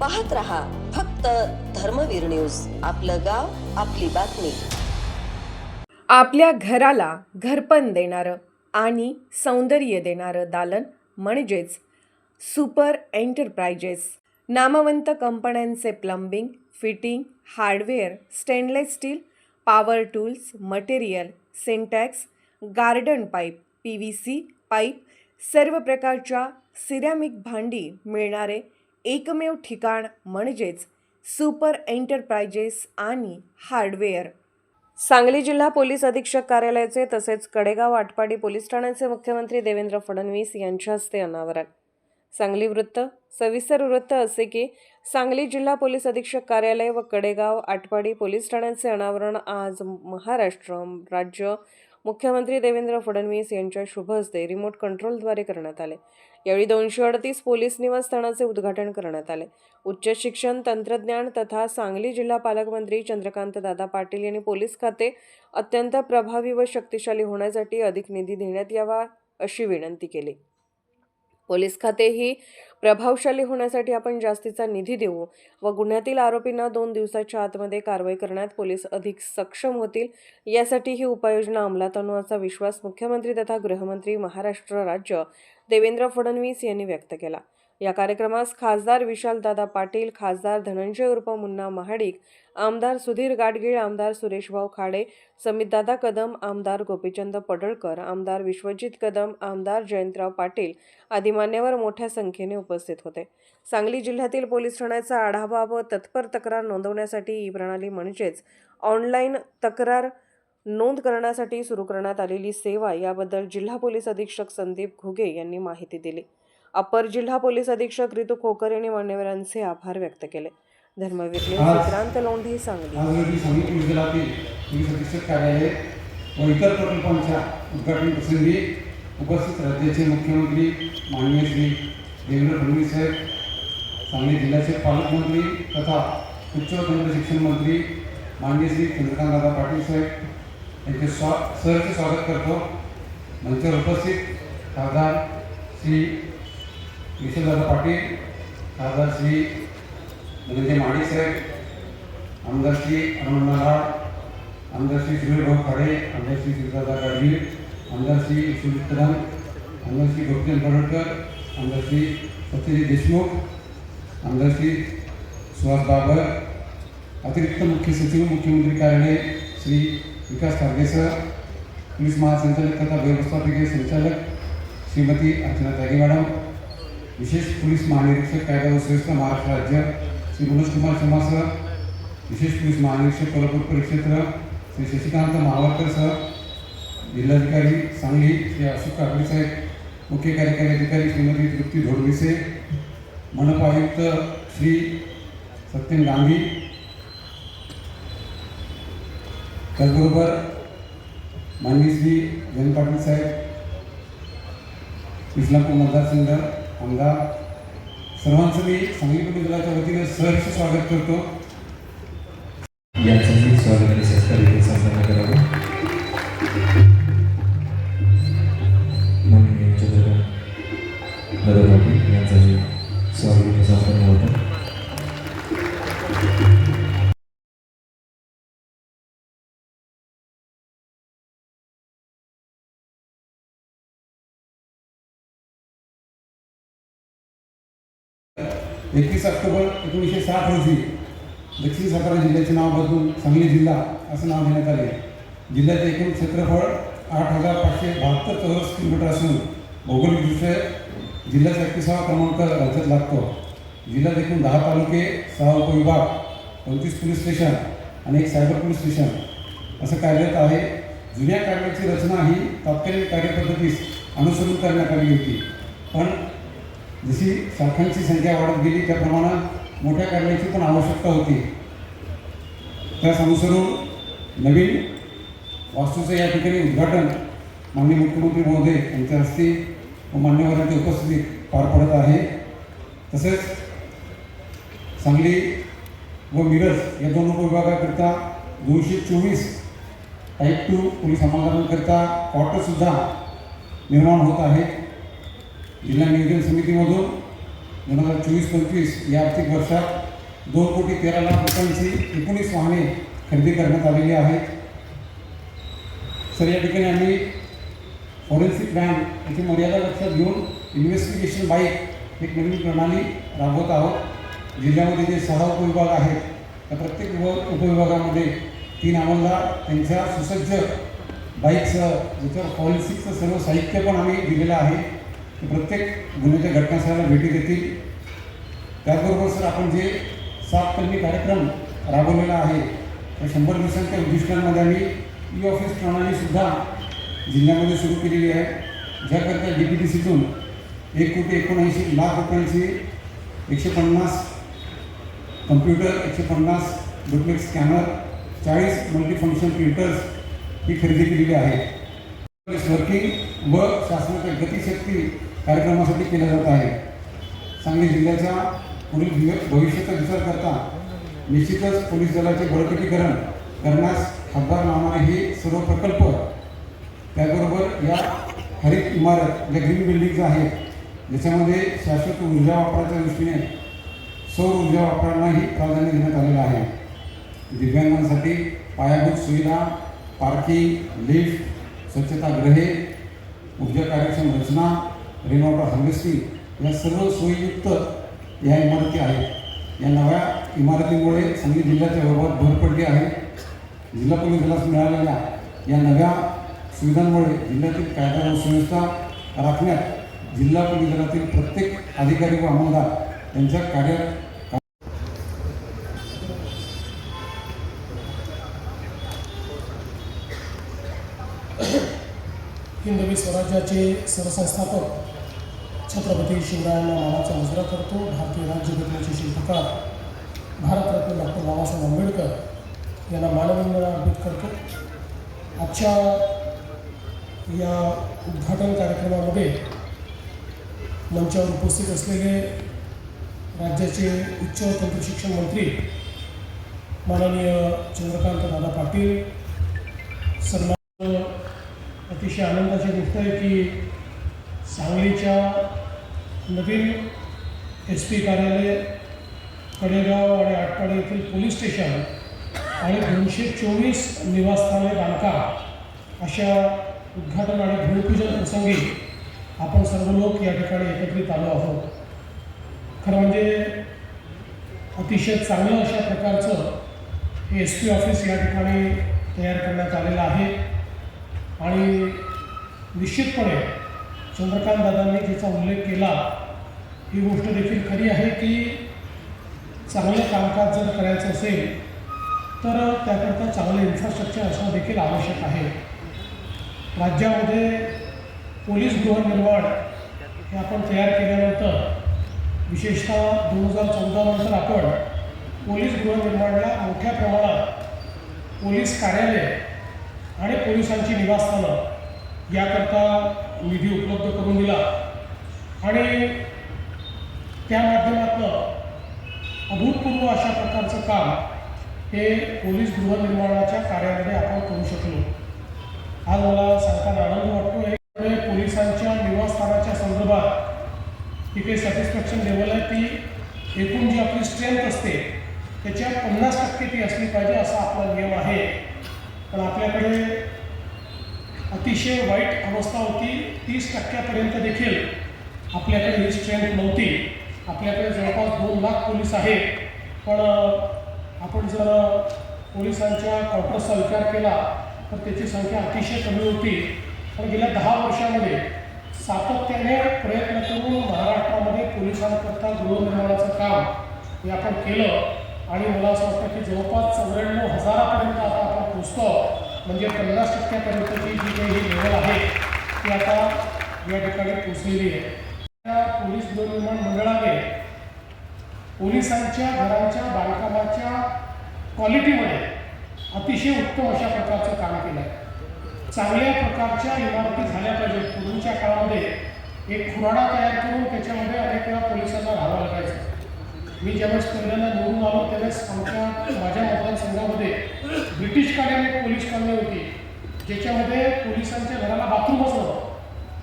पाहत रहा फक्त धर्मवीर न्यूज. आपलं गाव आपली बातमी. आपल्या घराला घरपण देणारं आणि सौंदर्य देणारं दालन म्हणजेच सुपर एंटरप्राइजेस. नामवंत कंपन्यांचे plumbing fitting hardware stainless steel power tools material Sintex garden pipe P V C pipe सर्व प्रकारच्या सिरॅमिक भांडी मिळणारे एकमेव ठिकाण म्हणजेच सुपर एंटरप्राइजेस आणि हार्डवेअर. सांगली जिल्हा पोलीस अधीक्षक कार्यालयाचे तसेच कडेगाव आटपाडी पोलीस ठाण्याचे मुख्यमंत्री देवेंद्र फडणवीस यांच्या हस्ते अनावरण. सांगली वृत्त सविस्तर वृत्त असे की सांगली जिल्हा पोलीस अधीक्षक कार्यालय व कडेगाव आटपाडी पोलीस ठाण्याचे अनावरण आज महाराष्ट्र राज्य मुख्यमंत्री देवेंद्र फडणवीस यांच्या शुभ हस्ते रिमोट कंट्रोलद्वारे करण्यात आले. यावेळी दोनशे अडतीस पोलीस निवासस्थानाचे उद्घाटन करण्यात आले. उच्च शिक्षण तंत्रज्ञान तथा सांगली जिल्हा पालकमंत्री चंद्रकांत दादा पाटील यांनी पोलीस खाते अत्यंत प्रभावी व शक्तिशाली होण्यासाठी अधिक निधी देण्यात यावा अशी विनंती केली. पोलीस खाते ही प्रभावशाली होण्यासाठी आपण जास्तीचा निधी देऊ व गुन्ह्यातील आरोपींना दोन दिवसाच्या आतमध्ये कारवाई करण्यात पोलीस अधिक सक्षम होतील यासाठी ही उपाययोजना अंमलात आणू असा विश्वास मुख्यमंत्री तथा गृहमंत्री महाराष्ट्र राज्य देवेंद्र फडणवीस यांनी व्यक्त केला. या कार्यक्रमास खासदार विशालदादा पाटील खासदार धनंजय उर्फ मुन्ना महाडिक आमदार सुधीर गाडगीळ आमदार सुरेशभाऊ खाडे समितदादा कदम आमदार गोपीचंद पडळकर आमदार विश्वजित कदम आमदार जयंतराव पाटील आदी मान्यवर मोठ्या संख्येने उपस्थित होते. सांगली जिल्ह्यातील पोलीस ठाण्याचा आढावा व तत्पर तक्रार नोंदवण्यासाठी ई प्रणाली म्हणजेच ऑनलाईन तक्रार नोंद करण्यासाठी सुरू करण्यात आलेली सेवा याबद्दल जिल्हा पोलीस अधीक्षक संदीप घुगे यांनी माहिती दिली. अपर जिल्हा पोलीस अधीक्षक रितू खोकर यांनी मान्यवरांचे आभार व्यक्त केले. धर्मवीर विक्रांत लोंढे सांगली. व इतर प्रकल्पांच्या उद्घाटन प्रसंगी उपस्थित राज्याचे मुख्यमंत्री माननीय श्री देवेंद्र फडणवीस साहेब सांगली जिल्ह्याचे पालकमंत्री तथा उच्च व तंत्र शिक्षण मंत्री माननीय श्री चंद्रकांतदादा पाटील साहेब स्वा सहर्ष स्वागत करतो मंचावर उपस्थित खासदार श्री विशालदादा पाटील खासदार श्री धनंजय माडी साहेब, आमदार श्री अरुण नाराळ आमदार श्री सुनील भाऊ खाडे, आमदार श्री शिवदादा गाडगीळ आमदार श्री सुजित कदम, आमदार श्री गोपीचंद पडळकर, आमदार श्री सत्यजी देशमुख, आमदार श्री सुहास बाबर, अतिरिक्त मुख्य सचिव, मुख्यमंत्री कार्यालय श्री विकास खारगे सर पोलीस महासंचालक तथा व्यवस्थापकीय संचालक श्रीमती अर्चना त्यागी मॅडम विशेष पोलीस महानिरीक्षक कायदा व सुव्यवस्था महाराष्ट्र राज्य श्री मनोज कुमार शर्मा सर विशेष पोलीस महानिरीक्षक कोल्हापूर परिक्षेत्र श्री शशिकांत महावळकर सर जिल्हाधिकारी सांगली श्री अशोक काकडे साहेब मुख्य कार्यकारी अधिकारी श्रीमती तृप्ती धोडविसे मनपा आयुक्त श्री सत्यन गांधी त्याचबरोबर माननीय श्री जयंत पाटील साहेब इस्लामपूर मतदारसंघ आमदार सर्वांचं मी सांगली पोलीस दलाच्या वतीने सहर्ष स्वागत करतो. यांचंही स्वागत आणि सत्कार इथे संपन्न करावं. माननीय एकवीस ऑक्टोबर एकोणीसशे साठ रोजी दक्षिण सातारा जिल्ह्याचे नाव बदलून सांगली जिल्हा असं नाव देण्यात आले. जिल्ह्याचे एकूण क्षेत्रफळ आठ हजार पाचशे बहात्तर चौरस किलोमीटर असून भौगोलिकदृष्ट्या जिल्ह्याचा एकविसावा क्रमांक राज्यात लागतो. जिल्ह्यात एकूण दहा तालुके सहा उपविभाग पंचवीस पोलीस स्टेशन आणि एक सायबर पोलीस स्टेशन असं कार्यरत आहे. जुन्या कार्यालयाची रचना ही तात्कालीन कार्यपद्धतीस अनुसरून करण्यात आली होती. पण जशी शाखांची संख्या वाढत गेली त्या प्रमाणात मोठ्या कार्यालयाची पण आवश्यकता होती. त्यास अनुसरून नवीन वास्तूचं या ठिकाणी उद्घाटन माननीय मुख्यमंत्री महोदय यांच्या हस्ते व मान्यवरांच्या उपस्थितीत पार पडत आहे. तसेच सांगली व मिरज या दोन उपविभागाकरिता दोनशे चोवीस टाईप टू पोलीस अंमलदारांकरिता क्वार्टरसुद्धा निर्माण होत आहे जिल्हा नियोजन समितीमधून दोन हजार चोवीस पंचवीस या आर्थिक वर्षात दोन कोटी तेरा लाख रुपयांची एकोणीस वाहने खरेदी करण्यात आलेली आहेत. सर या ठिकाणी आम्ही फॉरेन्सिक व्हॅन याची मर्यादा लक्षात घेऊन इन्व्हेस्टिगेशन बाईक एक नवीन प्रणाली राबवत आहोत. जिल्ह्यामध्ये जे सहा उपविभाग आहेत त्या प्रत्येक उपविभागामध्ये तीन आम्हाला त्यांच्या सुसज्ज बाईकसह ज्याच्यावर फॉरेन्सिकचं सर्व साहित्य पण आम्ही दिलेलं आहे. की प्रत्येक गुन्ह्याच्या घटनास्थळाला भेटी देतील. त्याचबरोबर सर आपण जे सात कलमी कार्यक्रम राबवलेला आहे त्या शंभर दिवसांच्या उद्दिष्टांमध्ये आम्ही ई ऑफिस प्रणालीसुद्धा जिल्ह्यामध्ये सुरू केलेली आहे. ज्याकरता डी पी टी सीतून एक कोटी एकोणऐंशी लाख रुपयांची एकशे पन्नास कम्प्युटर एकशे पन्नास डुप्लेक्स स्कॅनर चाळीस मल्टीफंक्शन प्रिंटर्स ही खरेदी केलेली आहे. वर्किंग व शासनाच्या गतिशक्ती कार्यक्रमासाठी केलं जात आहे. सांगली जिल्ह्याच्या पुढील भविष्याचा विचार करता निश्चितच पोलीस दलाचे बळकटीकरण करण्यास हातभार लावणारे हे सर्व प्रकल्प. त्याचबरोबर या हरित इमारत ज्या ग्रीन बिल्डिंग्ज आहेत ज्याच्यामध्ये शाश्वत ऊर्जा वापराच्या दृष्टीने सौर ऊर्जा वापरांनाही प्राधान्य देण्यात आलेलं आहे. दिव्यांगांसाठी पायाभूत सुविधा पार्किंग लिफ्ट स्वच्छतागृहे ऊर्जा कार्यक्षम रचना रेन वॉटर हार्वेस्टिंग या सर्व सोयीयुक्त या इमारती आहेत. या नव्या इमारतीमुळे सांगली जिल्ह्याच्या व्यवहारात भर पडली आहे. जिल्हा पोलीस दलास मिळालेल्या या नव्या सुविधांमुळे जिल्ह्यातील कायदा व सुव्यवस्था राखण्यात जिल्हा पोलीस दलातील प्रत्येक अधिकारी व अंमलदार यांच्या कार्य हिंदवी स्वराज्याचे सरसंस्थापक छत्रपती शिवरायांना मानाचा मुजरा करतो. भारतीय राज्यघटनेचे शिल्पकार भारतरत्न डॉक्टर बाबासाहेब आंबेडकर यांना मानवंदना अर्पित करतो आजच्या या उद्घाटन कार्यक्रमामध्ये मंचावर उपस्थित असलेले राज्याचे उच्च व तंत्र शिक्षण मंत्री माननीय चंद्रकांत दादा पाटील सन्मान अतिशय आनंदाची गोष्ट आहे की सांगलीच्या नवीन एस पी कार्यालय कडेगाव आणि आटपाडे येथील पोलीस स्टेशन आणि दोनशे चोवीस निवासस्थाने बांधकाम अशा उद्घाटन आणि भूमिपूजन प्रसंगी आपण सर्व लोक या ठिकाणी एकत्रित आलो आहोत. खरं म्हणजे अतिशय चांगलं अशा प्रकारचं हे एस पी ऑफिस या ठिकाणी तयार करण्यात आलेलं आहे. आणि निश्चितपणे चंद्रकांत दादांनी ज्याचा उल्लेख केला ही गोष्ट देखील खरी आहे की चांगलं कामकाज जर करायचं असेल तर त्याकरता चांगलं इन्फ्रास्ट्रक्चर असणं देखील आवश्यक आहे. राज्यामध्ये पोलीस गृहनिर्माण हे आपण तयार केल्यानंतर विशेषतः दोन हजार चौदानंतर आपण पोलीस गृहनिर्माणला मोठ्या प्रमाणात पोलीस कार्यालय आणि पोलिसांची निवासस्थानं याकरता निधी उपलब्ध करून दिला. आणि त्या माध्यमातून अभूतपूर्व अशा प्रकारचं काम हे पोलीस गृहनिर्माणाच्या कार्यामध्ये आपण करू शकलो. आज मला सांगताना आनंद वाटतो आहे पोलिसांच्या निवासस्थानाच्या संदर्भात ही काही सॅटिस्फॅक्शन लेवल आहे. ती एकूण जी आपली स्ट्रेंथ असते त्याच्या पन्नास टक्के ती असली पाहिजे असा आपला नियम आहे. पण आपल्याकडे अतिशय वाईट अवस्था होती. तीस टक्क्यापर्यंत देखील आपल्याकडे ही स्ट्रेंथ नव्हती. आपल्याकडे जवळपास दोन लाख पोलीस आहेत. पण आपण जर पोलिसांच्या क्वार्टर्सचा विचार केला तर त्याची संख्या अतिशय कमी होती. पण गेल्या दहा वर्षामध्ये सातत्याने प्रयत्न करून महाराष्ट्रामध्ये पोलिसांकरता गृहनिर्माणाचं काम हे आपण केलं. आणि मला असं वाटतं की जवळपास चौऱ्याण्णव हजारापर्यंत आता आपण पुस्तक म्हणजे पन्नास टक्क्यापर्यंतची जी काही ही लेवल आहे ती आता या ठिकाणी पोचलेली आहे. त्या पोलीस गृहनिर्माण मंडळाने पोलिसांच्या घरांच्या बांधकामाच्या क्वालिटीमध्ये अतिशय उत्तम अशा प्रकारचं काम केलं आहे चांगल्या प्रकारच्या इमारती झाल्या पाहिजेत. पूर्वीच्या काळामध्ये एक खुराडा तयार करून त्याच्यामध्ये अनेक वेळा पोलिसांना राहावं लागायचं. मी ज्यावेळेस पहिल्यांदा निवडून आलो त्यावेळेस आमच्या माझ्या मतदारसंघामध्ये ब्रिटिश काळाने एक पोलीस कॉलनी होती. ज्याच्यामध्ये पोलिसांच्या घराला बाथरूम असलं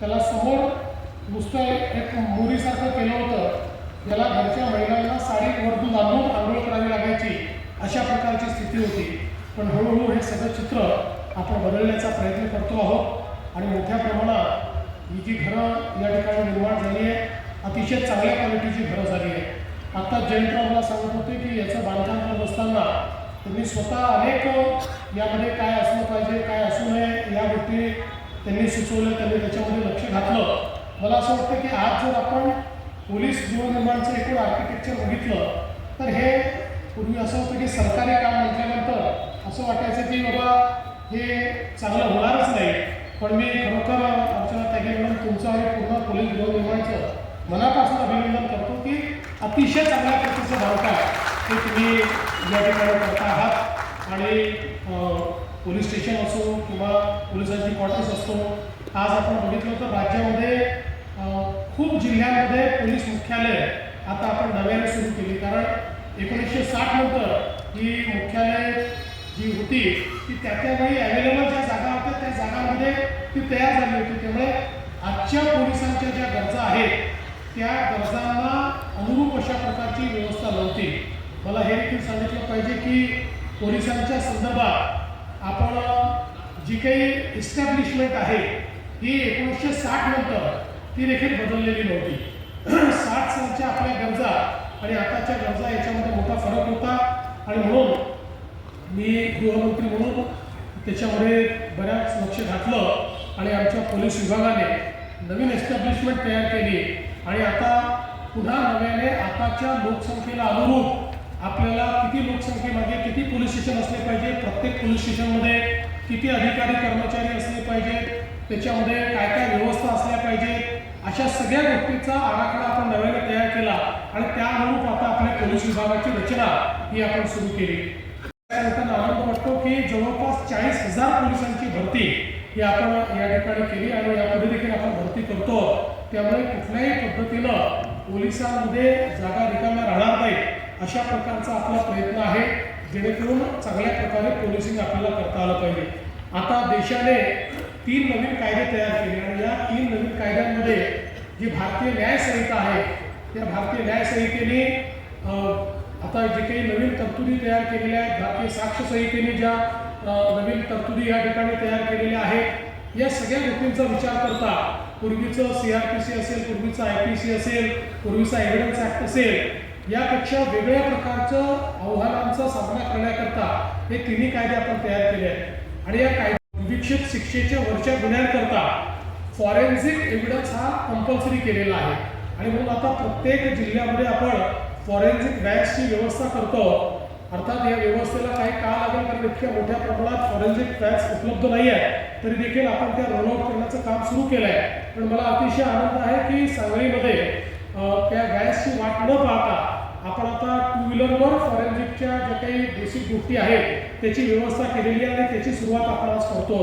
त्याला समोर नुसतं एक मोरीसारखं केलं होतं. ज्याला घरच्या महिलांना साडी वरतून बांधून आंघोळ करावी लागायची अशा प्रकारची स्थिती होती. पण हळूहळू हे सगळं चित्र आपण बदलण्याचा प्रयत्न करतो आहोत. आणि मोठ्या प्रमाणात ही जी घरं या ठिकाणी निर्माण झाली आहे अतिशय चांगल्या क्वालिटीची घरं झाली आहे आता जयंतराव मला सांगत होते की याचं बांधकाम करत असताना त्यांनी स्वतः अनेक यामध्ये काय असलं पाहिजे काय असू नये या गोष्टी त्यांनी सुचवलं त्यांनी त्याच्यामध्ये लक्ष घातलं. मला असं वाटतं की आज जर आपण पोलीस गृहनिर्माणचं एकूण आर्किटेक्चर बघितलं तर हे पूर्वी असं होतं की सरकारी काम म्हटल्यानंतर असं वाटायचं की बाबा हे चांगलं होणारच नाही. पण मी खरोखर आमच्या त्यागे म्हणून तुमचं आहे पूर्ण पोलीस गृहनिर्माणचं मनापासून अभिनंदन करतो की अतिशय चांगल्या प्रकारचं बांधकाम ते तुम्ही या ठिकाणी करता आहात. आणि पोलीस स्टेशन असो किंवा पोलिसांची क्वार्टर्स असतो आज आपण बघितलं तर राज्यामध्ये खूप जिल्ह्यांमध्ये पोलीस मुख्यालय आता आपण नव्याने सुरू केली. कारण एकोणीसशे साठ नंतर ही मुख्यालय जी होती ती त्या त्या वेळी अवेलेबल ज्या जागा होत्या त्या जागांमध्ये ती तयार झाली होती. त्यामुळे आजच्या पोलिसांच्या ज्या गरजा आहेत त्या गरजांना अनुरूप अशा प्रकारची व्यवस्था नव्हती. मला हे देखील सांगितलं पाहिजे की पोलिसांच्या संदर्भात आपण जी काही इस्टॅब्लिशमेंट आहे ही एकोणीसशे साठ नंतर ती देखील बदललेली नव्हती. साठ सालच्या आपल्या गरजा आणि आताच्या गरजा याच्यामध्ये मोठा फरक होता. आणि म्हणून मी गृहमंत्री म्हणून त्याच्यामध्ये बऱ्याच लक्ष घातलं आणि आमच्या पोलीस विभागाने नवीन एस्टॅब्लिशमेंट तयार केली. आणि आता पुन्हा नव्याने आताच्या लोकसंख्येला अनुरूप आपल्याला किती लोकसंख्येमध्ये किती पोलीस स्टेशन असले पाहिजे प्रत्येक पोलीस स्टेशनमध्ये किती अधिकारी कर्मचारी असले पाहिजेत त्याच्यामध्ये काय काय व्यवस्था असल्या पाहिजे अशा सगळ्या गोष्टीचा आराखडा आपण नव्याने तयार केला आणि त्या अनुरूप आता आपल्या पोलीस विभागाची रचना ही आपण सुरू केली. त्यानंतर आनंद वाटतो की जवळपास चाळीस हजार पोलिसांची भरती ही आपण या ठिकाणी केली आणि यापुढे देखील आपण भरती करतो. त्यामुळे कुठल्याही पद्धतीनं पोलिसांमध्ये जागा रिकाम्या राहणार नाही अशा प्रकारचा आपला प्रयत्न आहे जेणेकरून चांगल्या प्रकारे पोलिसिंग आपल्याला करता आलं पाहिजे. आता देशाने तीन नवीन कायदे तयार केले आणि या तीन नवीन कायद्यांमध्ये जी भारतीय न्यायसंहिता आहे त्या भारतीय न्यायसंहितेने आता जे काही नवीन तरतुदी तयार केलेल्या आहेत भारतीय साक्ष संहितेने ज्या नवीन तरतुदी या ठिकाणी तयार केलेल्या आहेत. या सगळ्या गोष्टींचा विचार करता पूर्वीचं सी आर पी सी असेल पूर्वीचं आय पी सी असेल पूर्वीचा एव्हिडन्स ॲक्ट असेल यापेक्षा वेगळ्या प्रकारचं आव्हानांचा सामना करण्याकरता हे तिन्ही कायदे आपण तयार केले आहेत. आणि या कायदे विक्षित शिक्षेच्या वरच्या गुन्ह्यांकरता फॉरेन्सिक एव्हिडन्स हा कंपल्सरी केलेला आहे. आणि म्हणून आता प्रत्येक जिल्ह्यामध्ये आपण फॉरेन्सिक बॅग्सची व्यवस्था करतो. अर्थात या व्यवस्थेला काय इतक्या मोठ्या प्रमाणात फॉरेन्सिक बॅग्स उपलब्ध नाही आहे तरी देखील आपण त्या रनआउट करण्याचं काम सुरू केलं आहे पण मला अतिशय आनंद आहे की सांगलीमध्ये त्या गॅसची वाट न पाहता आपण आता टू व्हीलरवर फॉरेन्सिकच्या ज्या काही बेसिक गोष्टी आहेत त्याची व्यवस्था केलेली आहे आणि त्याची सुरुवात आपण आज करतो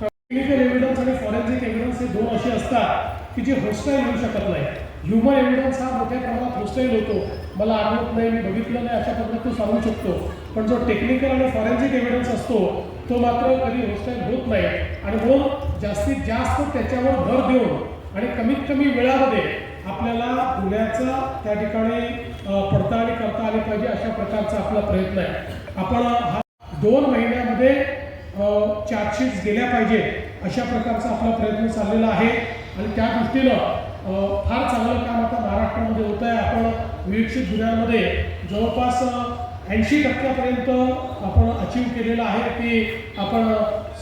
क्लिनिकल एव्हिडन्स आणि फॉरेन्सिक एव्हिडन्स हे दोन असे असतात की जे होस्टाईल होऊ शकत नाही. ह्युमन एव्हिडन्स हा मोठ्या प्रमाणात होस्टाईल होतो. मला आठवत नाही मी बघितलं नाही अशा पद्धतीत सांगू शकतो. पण जो टेक्निकल आणि फॉरेन्सिक एव्हिडन्स असतो तो मात्र कधी होस्टाईल होत नाही. आणि म्हणून जास्तीत जास्त त्याच्यावर भर देऊन आणि कमीत कमी वेळामध्ये आपल्याला गुन्ह्याचा त्या ठिकाणी पडताळणी करता आली पाहिजे अशा प्रकारचा आपला प्रयत्न आहे. आपण हा दोन महिन्यामध्ये चार्जशीट्स गेल्या पाहिजे अशा प्रकारचा आपला प्रयत्न चाललेला आहे. आणि त्या दृष्टीनं फार चांगलं काम आता महाराष्ट्रामध्ये होत आहे. आपण विकसित जिल्ह्यांमध्ये जवळपास ऐंशी टक्क्यापर्यंत आपण अचीव केलेलं आहे की आपण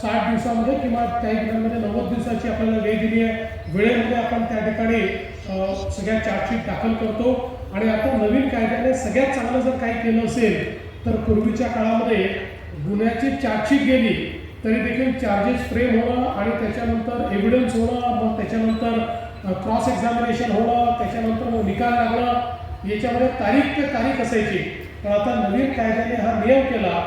साठ दिवसामध्ये किंवा काही गुन्ह्यांमध्ये नव्वद दिवसाची आपल्याला वेळ दिली आहे. वेळेमध्ये आपण त्या ठिकाणी सगळ्या चार्जशीट दाखल करतो. आणि आता नवीन कायद्याने सगळ्यात चांगलं जर काही केलं असेल तर पूर्वीच्या काळामध्ये गुन्ह्याची चार्जशीट गेली तरी देखील चार्जेस फ्रेम होणं आणि त्याच्यानंतर एव्हिडन्स होणं मग त्याच्यानंतर क्रॉस एक्झामिनेशन होणं त्याच्यानंतर मग निकाल लागणं याच्यामध्ये तारीख ते तारीख असायची. पण आता नवीन कायद्याने हा नियम केला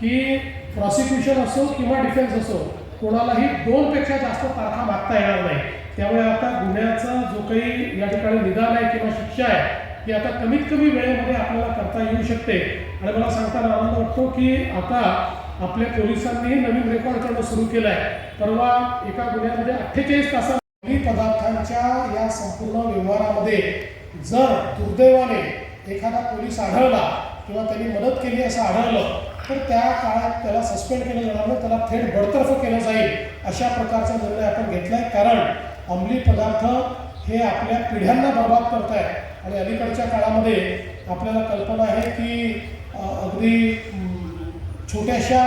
की प्रॉसिक्युशन असो किंवा डिफेन्स असो कोणालाही दोनपेक्षा जास्त तारखा मागता येणार नाही. त्यामुळे आता गुन्ह्याचा जो काही या ठिकाणी निदान आहे किंवा शिक्षा आहे ती आता कमीत कमी वेळेमध्ये आपल्याला करता येऊ शकते. आणि मला सांगताना आनंद वाटतो की आता आपल्या पोलिसांनीही नवीन रेकॉर्ड करणं सुरू केलं आहे परवा एका गुन्ह्यामध्ये अठ्ठेचाळीस तासात पदार्थांच्या या संपूर्ण व्यवहारामध्ये जर दुर्दैवाने एखादा पोलीस आढळला किंवा त्यांनी मदत केली असं आढळलं तर त्या काळात त्याला सस्पेंड केलं जाणार नाही त्याला थेट बडतर्फ केलं जाईल अशा प्रकारचा निर्णय आपण घेतला आहे कारण अंमली पदार्थ हे आपल्या पिढ्यांना बर्बाद करत आहेत आणि अलीकडच्या काळामध्ये आपल्याला कल्पना आहे की अगदी छोट्याशा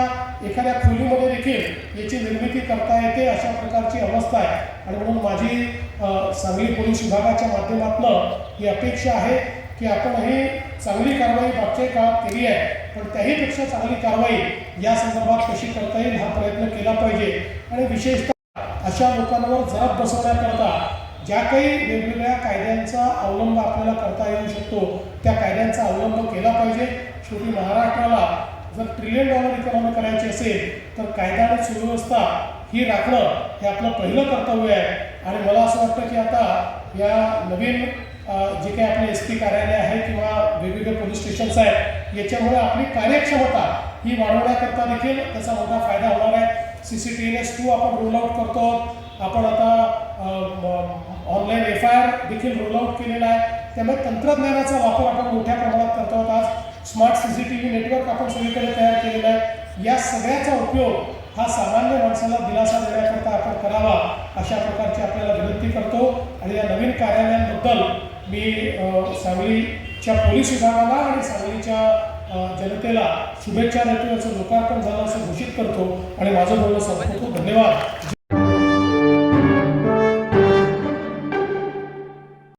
एखाद्या खोलीमध्ये देखील याची निर्मिती करता येते अशा प्रकारची अवस्था आहे. आणि म्हणून माझी सांगली पोलीस विभागाच्या माध्यमातून ही अपेक्षा आहे की आपण हे चांगली कारवाई मागच्या काळात केली आहे. पण त्याहीपेक्षा चांगली कारवाई या संदर्भात कशी करता येईल हा प्रयत्न केला पाहिजे. आणि विशेषतः अशा लोकांवर जबाब बसवण्याकरता ज्या काही वेगवेगळ्या कायद्यांचा अवलंब आपल्याला करता येऊ शकतो त्या कायद्यांचा अवलंब केला पाहिजे. शेवटी महाराष्ट्राला जर ट्रिलियन डॉलर इकॉनॉमी करायची असेल तर कायदा आणि सुव्यवस्था ही राखणं हे आपलं पहिलं कर्तव्य आहे. आणि मला असं वाटतं की आता या नवीन जे काही आपले एस पी कार्यालय आहे किंवा वेगवेगळे पोलीस स्टेशन्स आहेत याच्यामुळे आपली कार्यक्षमता ही वाढवण्याकरता देखील त्याचा मोठा फायदा होणार आहे. C C T N S two आपण रोल आउट करतो. आपण आता ऑनलाईन एफ आय आर देखील रोल आउट केलेला आहे. त्यामुळे तंत्रज्ञानाचा वापर आपण मोठ्या प्रमाणात करतो आहोत आज. Smart C C T V network आपण सगळीकडे तयार केलेलं आहे. या सगळ्याचा उपयोग हा सामान्य माणसाला दिलासा देण्याकरता आपण करावा अशा प्रकारची आपल्याला विनंती करतो. आणि या नवीन कार्यालयांबद्दल मी सांगलीच्या पोलीस विभागाला आणि सांगलीच्या जनतेला शुभेच्छा देतो. याचं लोकार्पण झालं असं घोषित करतो. आणि माझं बोलणं संपवतो. धन्यवाद.